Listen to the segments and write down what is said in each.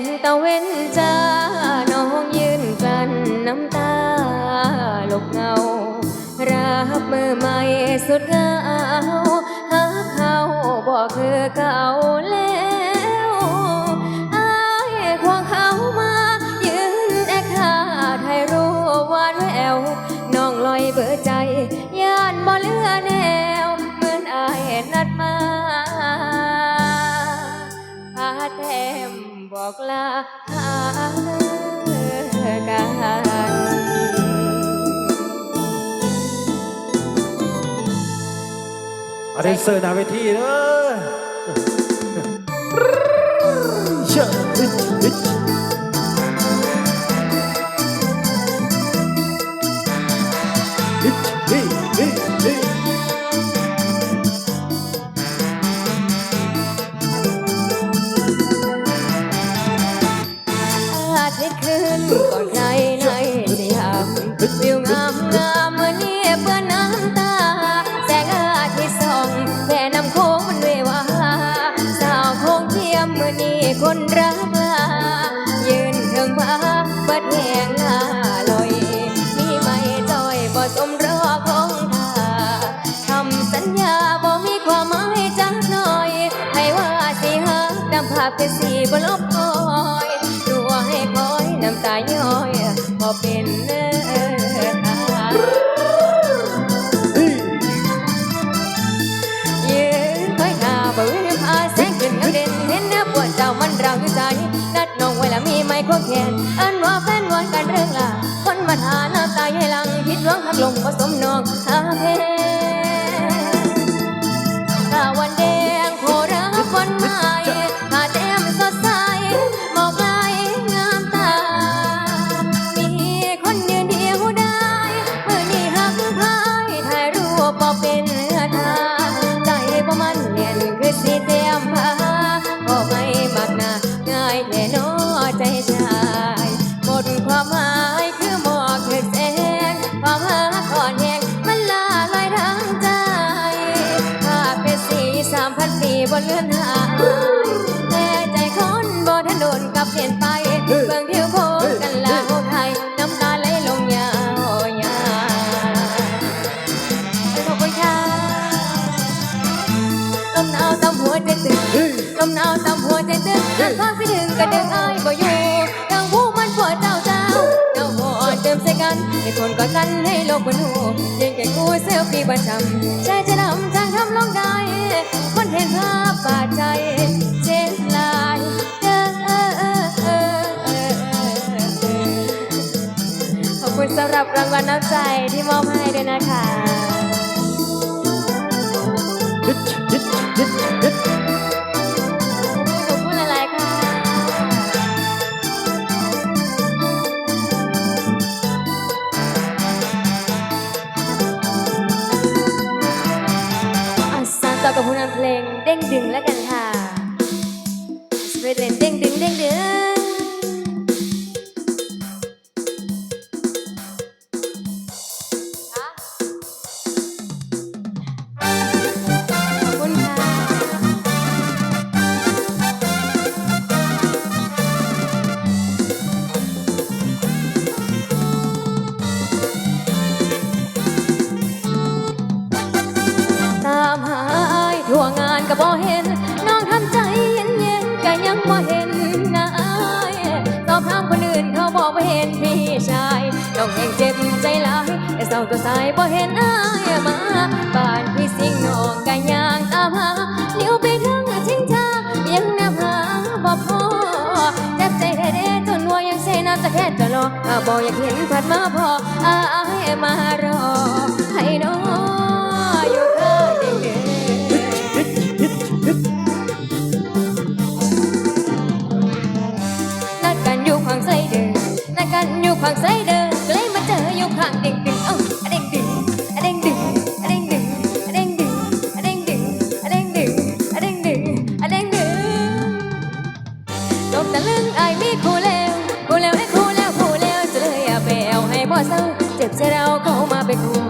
งตะเว้นจ้าน้องยืนกลั้นน้ำตาหลบเงา รับมือใหม่สุดเหงาหาเขาบอกคือเก่าแล้ว บอกลาหากันอาเดนเซอร์หน้าเวทีเด้อเชื่อ คนรักมายืนเทิงพาเปิดแหงลาลอยมีไม่จอยบ่สมรอของทาทำสัญญาบ่มีความหมายจักหน่อย ให้ว่าสิหักนำภาพเป็นสีบ่ลบพอ หาทาน้าตาใหญ่หลังผิดหวังหักลงผสมนองหาเพ ทันโดนกับเปลี่ยนไปเบิ่งผิวโคงกันแล้วไทยน้ำตาไหลลงยาวยาวขอบคุณค่ะลมหนาวตามหัวใจตึงลมหนาวตามหัวใจตึงหากความคิดถึงก็ดึงอายบ่อยู่ดังผู้มันปวดเจ้าเจ้าเจ้าหัวเติมใส่กันให้คนกอดกันให้โลกบนหูยืนแก่กูเซลฟี่ประจำใจจะนำทางทำลงได้คนเห็นภาพบาดใจ สำหรับรางวัลน้ำใจที่มอบให้ด้วยนะคะ ก็บ่เห็น น้องทำใจเย็นเย็นก็ยังบ่เห็นนาอายสอบถามคนอื่นเขาบอกว่าเห็นพี่ชายน้องแห่งเจ็บใจหลายแต่เศร้าตัวสายบ่เห็นอายมาบ้านพี่สิงน้องก็ย่างตามหาเลี้ยวไปทางชิงชายังนับหาบ่พอเจ็บใจแท้ๆจนว่ายังเซน้ำตะแค่จะรอถ้าบ่อยากเห็นผัดมาพออายมารอให้น้อง กันอยู่ข้างไซเดอร์ก็เลยมาเจออยู่ข้างเด็กดึงเอ้าเด็กดึงเด็กดึงเด็กดึงเด็กดึงเด็กดึงเด็กดึงเด็กดึงเด็กดึงตกตะลึงไอ้มีคู่แล้วคู่แล้วให้คู่แล้วคู่แล้วจะเลยอย่าไปเอาให้พ่อเศร้าเจ็บใจเราเข้ามาเป็นคู่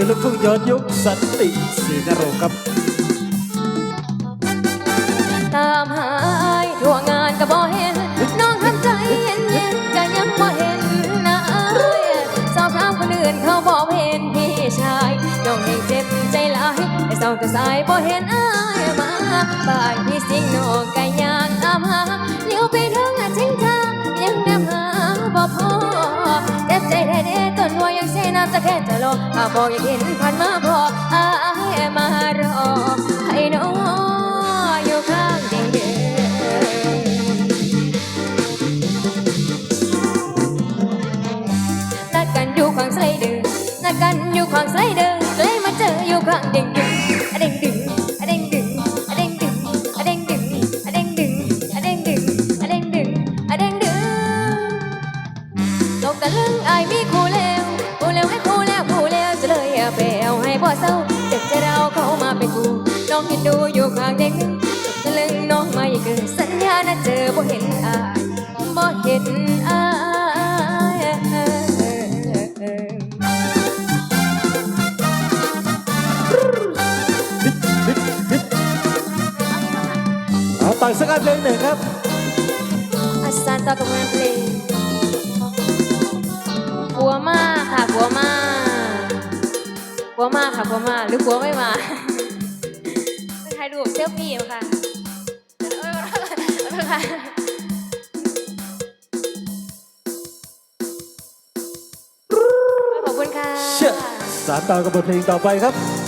ือลูกทุ่งย้อนยุคสันติศรีนรครับ ตามหาอายทั่วงานก็บ่เห็น น้องหันใจเย็นเย็นก็ยังบ่เห็นนะอาสาวพาวคนอื่นเขาบอกเห็นพี่ชายน้องให้เจ็บใจหลายไอ้สาวแต่สายบ่เห็นอามาบ้านพี่สิงน้อง ถ้าบอกอยากเห็นผ่านมาบอกอายมารอให้น้องอยู่ข้างเดียนัดกันอยู่ข้างไซเดินนัดกันอยู่ข้างไซเดอร์ น้องเห็นดูอยู่ข้างเด็กนึงตะลึงน้องมาไม่เกิดสัญญานะเจอบ่เห็นอายบ่เห็นอายต่อยสักอันเพลงหนึ่งครับ อาจารย์ต่อกัานเพลงกลัวมากค่ะกลัวมากกลัวมากค่ะกลัวมากหรือกลัวไม่มา ซลฟี่อยู่ค่ะค่ะขอบคุณค่ะ สารต่อกับบทเพลงต่อไปครับ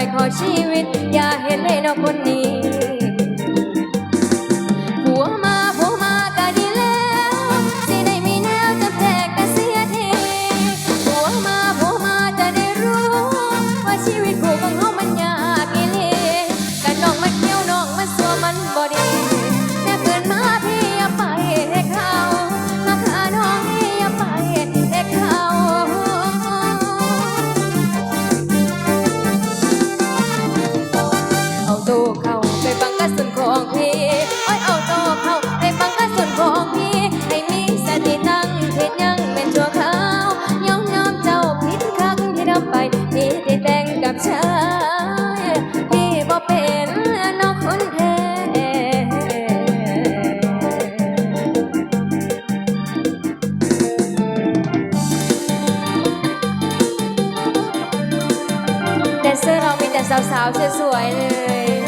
อยขอชีวิต อย่าเห็นเลยน้องคนนี้ อร์เรามีแต่สาวๆสวยๆเลย